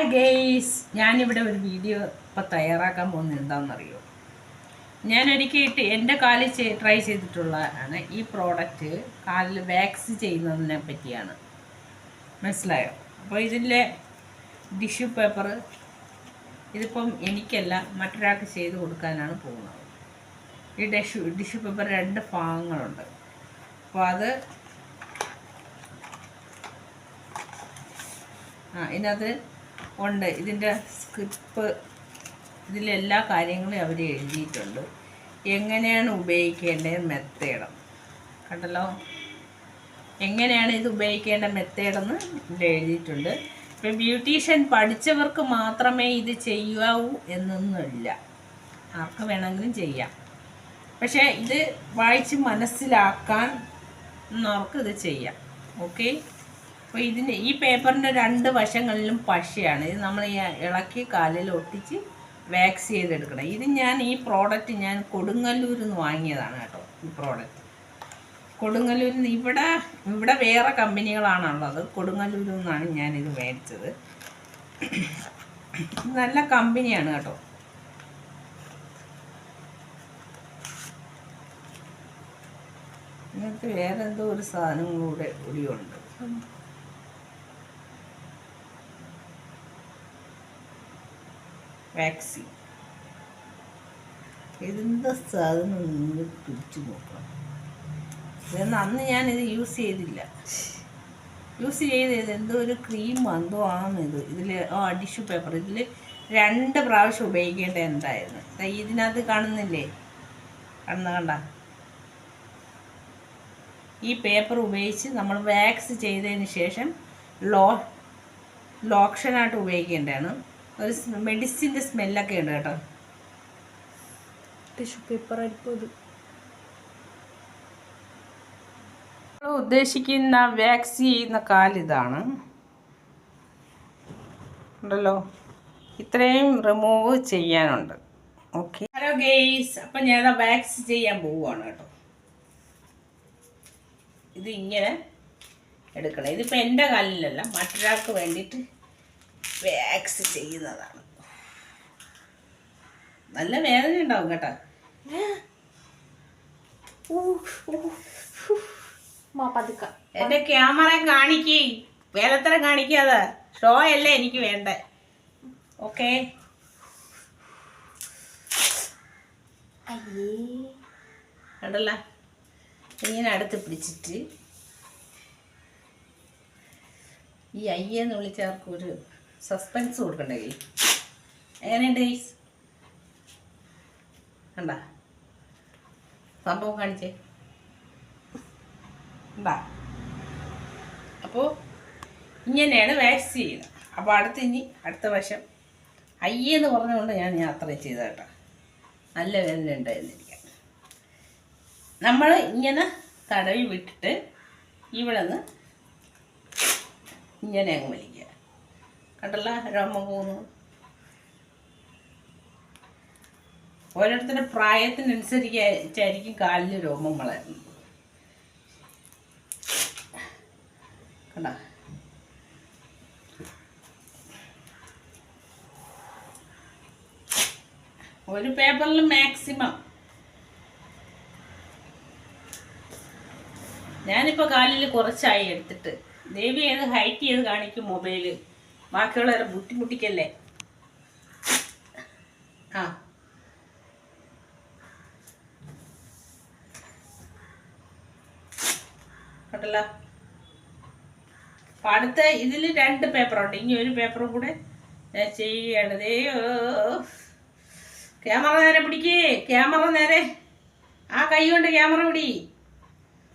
Hi guys ഞാനിവിടെ ഒരു video ഇപ്പം തയ്യാറാക്കാൻ പോകുന്നത് എന്താണെന്നറിയോ? ഞാൻ ഒരിക്കൽ എന്റെ കാലിൽ ട്രൈ ചെയ്തിട്ടുള്ളതാണ് ഈ പ്രോഡക്റ്റ് കാലിൽ വാക്സ് ചെയ്യുന്നതിനെ പറ്റിയാണ്. മനസ്സിലായോ? അപ്പോൾ ഇതിലെ ടിഷ്യൂ പേപ്പർ ഇതിപ്പം എനിക്കല്ല മറ്റൊരാൾക്ക് ചെയ്ത് കൊടുക്കാനാണ് പോകുന്നത്. ഈ ഡിഷ്യൂ ടിഷ്യൂ പേപ്പർ രണ്ട് ഭാഗങ്ങളുണ്ട്. അപ്പോൾ അത് ആ ഇതിനകത്ത് ഉണ്ട്. ഇതിന്റെ സ്ക്രിപ്പ് ഇതിലെല്ലാ കാര്യങ്ങളും അവർ എഴുതിയിട്ടുണ്ട്. എങ്ങനെയാണ് ഉപയോഗിക്കേണ്ടത് മെത്തേഡ്? കണ്ടല്ലോ? എങ്ങനെയാണ് ഇത് ഉപയോഗിക്കേണ്ട മെത്തേഡെന്ന് ഇവിടെ എഴുതിയിട്ടുണ്ട്. ഇപ്പം ബ്യൂട്ടീഷ്യൻ പഠിച്ചവർക്ക് മാത്രമേ ഇത് ചെയ്യാവൂ എന്നൊന്നുമില്ല. ആർക്ക് വേണമെങ്കിലും ചെയ്യാം. പക്ഷേ ഇത് വായിച്ച് മനസ്സിലാക്കാൻ എന്നവർക്ക് ഇത് ചെയ്യാം. ഓക്കെ? അപ്പോൾ ഇതിന് ഈ പേപ്പറിന്റെ രണ്ട് വശങ്ങളിലും പശയാണ്. ഇത് നമ്മൾ ഈ ഇളക്കി കാലിൽ ഒട്ടിച്ച് വാക്സ് ചെയ്തെടുക്കണം. ഇത് ഞാൻ ഈ പ്രോഡക്റ്റ് ഞാൻ കൊടുങ്ങല്ലൂരിൽ നിന്ന് വാങ്ങിയതാണ് കേട്ടോ ഈ പ്രോഡക്റ്റ് കൊടുങ്ങല്ലൂരിൽ നിന്ന് ഇവിടെ ഇവിടെ വേറെ കമ്പനികളാണുള്ളത്. കൊടുങ്ങല്ലൂരിൽ നിന്നാണ് ഞാനിത് മേടിച്ചത്. നല്ല കമ്പനിയാണ് കേട്ടോ. ഇങ്ങനത്തെ വേറെ എന്തോ ഒരു സാധനം കൂടെ കൂടിയുണ്ട് വാക്സിൻ. എന്താ സാധനം നിങ്ങൾ പിടിച്ചു നോക്കണം. ഇതെന്ന് അന്ന് ഞാനിത് യൂസ് ചെയ്തില്ല. യൂസ് ചെയ്തത് എന്തോ ഒരു ക്രീം എന്തോ ആണ് ഇത്. ഇതിൽ ആ ടിഷ്യൂ പേപ്പർ. ഇതിൽ രണ്ട് പ്രാവശ്യം ഉപയോഗിക്കേണ്ട എന്തായിരുന്നു? ഇതിനകത്ത് കാണുന്നില്ലേ? കണ്ണ കണ്ട? ഈ പേപ്പർ ഉപയോഗിച്ച് നമ്മൾ വാക്സ് ചെയ്തതിന് ശേഷം ലോ ലോക്ഷനായിട്ട് ഉപയോഗിക്കേണ്ടതാണ്. ഒരു മെഡിസിന്റെ സ്മെല്ലൊക്കെ ഉണ്ട് കേട്ടോ. ടിഷ്യൂ പേപ്പർ ആയിരിക്കും ഇത്. ഉദ്ദേശിക്കുന്ന വാക്സ് ചെയ്യുന്ന കാലിതാണ് ഉണ്ടല്ലോ? ഇത്രയും റിമൂവ് ചെയ്യാനുണ്ട്. ഓക്കെ ഹലോ ഗെയ്സ് അപ്പം ഞാൻ വാക്സ് ചെയ്യാൻ പോവുകയാണ് കേട്ടോ. ഇത് ഇങ്ങനെ എടുക്കണം. ഇതിപ്പോൾ എന്റെ കാലിലല്ല മറ്റൊരാൾക്ക് വേണ്ടിയിട്ട് വാക്സ് ചെയ്യുന്നതാണ്. നല്ല വേദന ഉണ്ടാവും കേട്ടോ. എന്റെ ക്യാമറ കാണിക്ക്. വേലത്തരം കാണിക്കാതെ ഷോ അല്ലേ എനിക്ക് വേണ്ട? ഓക്കെ കണ്ടല്ല? ഇങ്ങനെ അടുത്ത് പിടിച്ചിട്ട് ഈ അയ്യെന്ന് വിളിച്ചവർക്ക് ഒരു സസ്പെൻസ് കൊടുക്കണ്ടേ എങ്ങനെയുണ്ട് ഗൈസ് കണ്ട? സംഭവം കാണിച്ചേ. കണ്ടാ? അപ്പോൾ ഇങ്ങനെയാണ് വാക്സ് ചെയ്യുന്നത്. അപ്പോൾ അടുത്ത് ഇനി അടുത്ത വശം അയ്യെന്ന് പറഞ്ഞുകൊണ്ട് ഞാൻ യാത്ര ചെയ്ത കേട്ടോ. നല്ല വേദന ഉണ്ടായിരുന്നിരിക്കാം നമ്മൾ ഇങ്ങനെ തടവി വിട്ടിട്ട് ഇവിടെ നിന്ന് ഇങ്ങനെ അങ്ങ് വലിക്കുക. കണ്ടല്ല? രോമം പോകുന്നു ഓരോരുത്തരുടെ പ്രായത്തിനനുസരിച്ചായിരിക്കും കാലിൽ രോമം വളരുന്നത്. കണ്ട? ഒരു പേപ്പറിൽ മാക്സിമം. ഞാനിപ്പോൾ കാലിൽ കുറച്ചായി എടുത്തിട്ട്. ദേവി ഏത് ഹൈറ്റ് ചെയ്ത് കാണിക്കും മൊബൈൽ? ബാക്കിയുള്ളവരെ ബുദ്ധിമുട്ടിക്കല്ലേ ആ. കണ്ടല്ലോ? അടുത്ത ഇതിൽ രണ്ട് പേപ്പറുണ്ട്. ഇനി ഒരു പേപ്പറും കൂടെ ചെയ്യണതേ ക്യാമറ നേരെ പിടിക്കേ. ക്യാമറ നേരെ. ആ കൈ കൊണ്ട് ക്യാമറ പിടി.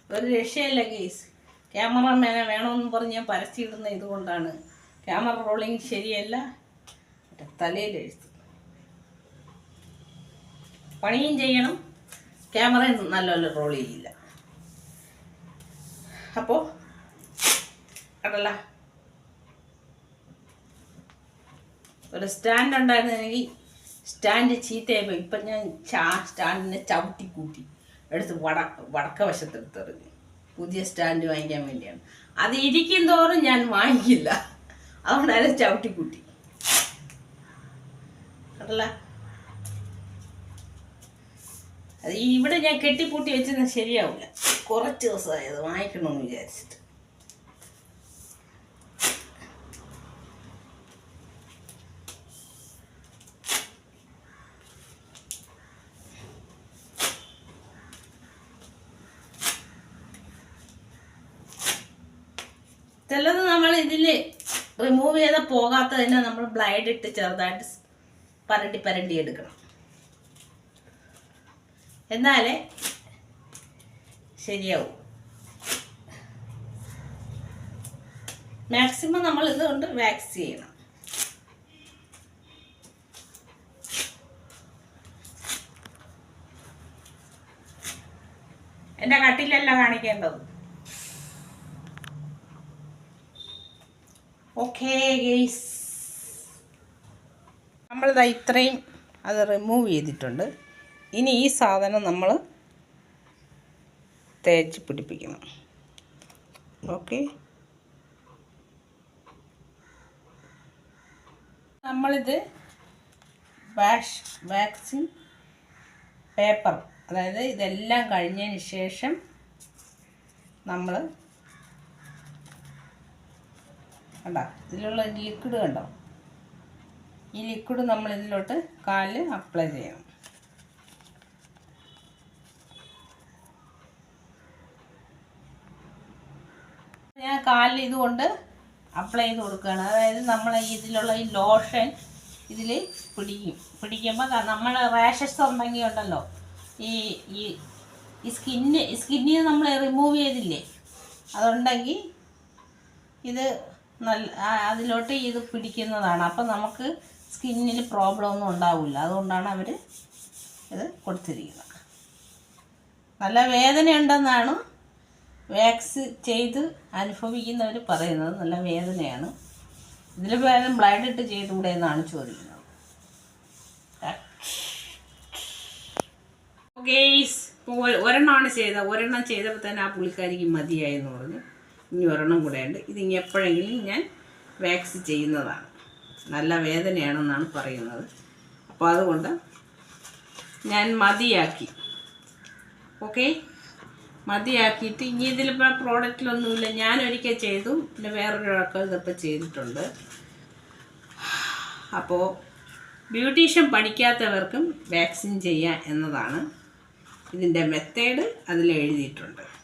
ഒരു രക്ഷയില്ല കേസ് ക്യാമറ മേനെ വേണമെന്ന് പറഞ്ഞ് ഞാൻ പരസ്യം ഇടുന്ന ഇതുകൊണ്ടാണ്. ക്യാമറ റോളിങ് ശരിയല്ല. തലയിൽ എഴുത്തു. പണിയും ചെയ്യണം. ക്യാമറ നല്ലപോലെ റോൾ ചെയ്യില്ല. അപ്പോൾ കടല ഒരു സ്റ്റാൻഡ് ഉണ്ടായിരുന്നെങ്കിൽ സ്റ്റാൻഡ് ചീത്തയായപ്പോൾ ഇപ്പം ഞാൻ ചാ സ്റ്റാൻഡിനെ ചവിട്ടി കൂട്ടി. എടുത്ത് വട വടക്ക വശത്തെടുത്തെറിഞ്ഞു പുതിയ സ്റ്റാൻഡ് വാങ്ങിക്കാൻ വേണ്ടിയാണ്. അത് ഇരിക്കും തോറും ഞാൻ വാങ്ങിക്കില്ല. അതിനെ ചവിട്ടി കൂട്ടി അത് ഇവിടെ ഞാൻ കെട്ടിപ്പൂട്ടി വെച്ചെന്നാൽ ശരിയാവില്ല കുറച്ച് ദിവസമായി അത് വാങ്ങിക്കണമെന്ന് വിചാരിച്ചിട്ട്. ചിലത് നമ്മൾ ഇതിൽ റിമൂവ് ചെയ്ത പോകാത്തതിനെ നമ്മൾ ബ്ലൈഡ് ഇട്ട് ചെറുതായിട്ട് പരണ്ടി പരണ്ടി എടുക്കണം. എന്നാലേ ശരിയാവും. മാക്സിമം നമ്മൾ ഇതുകൊണ്ട് വാക്സ് ചെയ്യണം. എന്റെ കട്ടിലല്ല കാണിക്കേണ്ടത്? ഓക്കേ ഗെയ്സ് നമ്മളിതാ ഇത്രയും അത് റിമൂവ് ചെയ്തിട്ടുണ്ട്. ഇനി ഈ സാധനം നമ്മൾ തേച്ച് പിടിപ്പിക്കണം. ഓക്കെ നമ്മളിത് വാഷ് വാക്സിൻ പേപ്പർ അതായത് ഇതെല്ലാം കഴിഞ്ഞതിന് ശേഷം നമ്മൾ കണ്ടോ? ഇതിലുള്ള ലിക്വിഡ് കണ്ടോ? ഈ ലിക്വിഡ് നമ്മൾ ഇതിലോട്ട് കാലിൽ അപ്ലൈ ചെയ്യണം. ഞാൻ കാലിൽ ഇതുകൊണ്ട് അപ്ലൈ ചെയ്ത് കൊടുക്കുകയാണ്. അതായത് നമ്മൾ ഇതിലുള്ള ഈ ലോഷൻ ഇതിൽ പിടിക്കും. പിടിക്കുമ്പോൾ നമ്മൾ റാഷസ് ഉണ്ടെങ്കിൽ ഉണ്ടല്ലോ ഈ ഈ ഈ സ്കിന്ന് സ്കിന്നിൽ നമ്മൾ റിമൂവ് ചെയ്തില്ലേ? അതുണ്ടെങ്കിൽ ഇത് നല്ല അതിലോട്ട് ഇത് പിടിക്കുന്നതാണ്. അപ്പം നമുക്ക് സ്കിന്നിൽ പ്രോബ്ലം ഒന്നും ഉണ്ടാവില്ല. അതുകൊണ്ടാണ് അവർ ഇത് കൊടുത്തിരിക്കുന്നത്. നല്ല വേദനയുണ്ടെന്നാണ് വാക്സ് ചെയ്ത് അനുഭവിക്കുന്നവർ പറയുന്നത്. നല്ല വേദനയാണ്. ഇതിൽ വേദന ബ്ലഡ് ഇട്ട് ചെയ്തുകൂടെ എന്നാണ് ചോദിക്കുന്നത്. ഗെയ്സ് ഒരെണ്ണമാണ് ചെയ്തത് ഒരെണ്ണം ചെയ്തപ്പോൾ തന്നെ ആ പുള്ളിക്കാരിക്ക് മതിയായി എന്ന് പറഞ്ഞു. ഇനി ഒരെണ്ണം കൂടെ ഉണ്ട് ഇത് ഇനി എപ്പോഴെങ്കിലും ഞാൻ വാക്സ് ചെയ്യുന്നതാണ്. നല്ല വേദനയാണെന്നാണ് പറയുന്നത്. അപ്പോൾ അതുകൊണ്ട് ഞാൻ മതിയാക്കി. ഓക്കെ? മതിയാക്കിയിട്ട് ഇനി ഇതിലിപ്പോൾ പ്രോഡക്റ്റിലൊന്നുമില്ല. ഞാൻ ഒരിക്കൽ ചെയ്തു. പിന്നെ വേറൊരാൾക്ക് ഇതിപ്പോൾ ചെയ്തിട്ടുണ്ട്. അപ്പോൾ ബ്യൂട്ടീഷ്യൻ പഠിക്കാത്തവർക്കും വാക്സിൻ ചെയ്യാം എന്നതാണ് ഇതിന്റെ മെത്തേഡ് അതിൽ എഴുതിയിട്ടുണ്ട്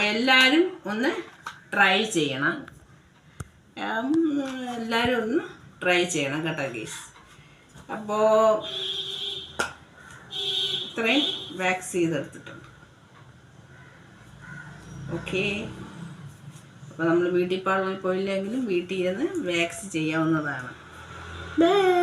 എല്ലാവരും ഒന്ന് ട്രൈ ചെയ്യണം. എല്ലാവരും ഒന്ന് ട്രൈ ചെയ്യണം കേട്ടോ ഗീസ് അപ്പോൾ ഇത്രയും വാക്സ് ചെയ്തെടുത്തിട്ടുണ്ട്. ഓക്കെ അപ്പോൾ നമ്മൾ ബ്യൂട്ടി പാർലറിൽ പോയില്ലെങ്കിലും വീട്ടിൽ ഇരുന്ന് വാക്സ് ചെയ്യാവുന്നതാണ്. ബൈ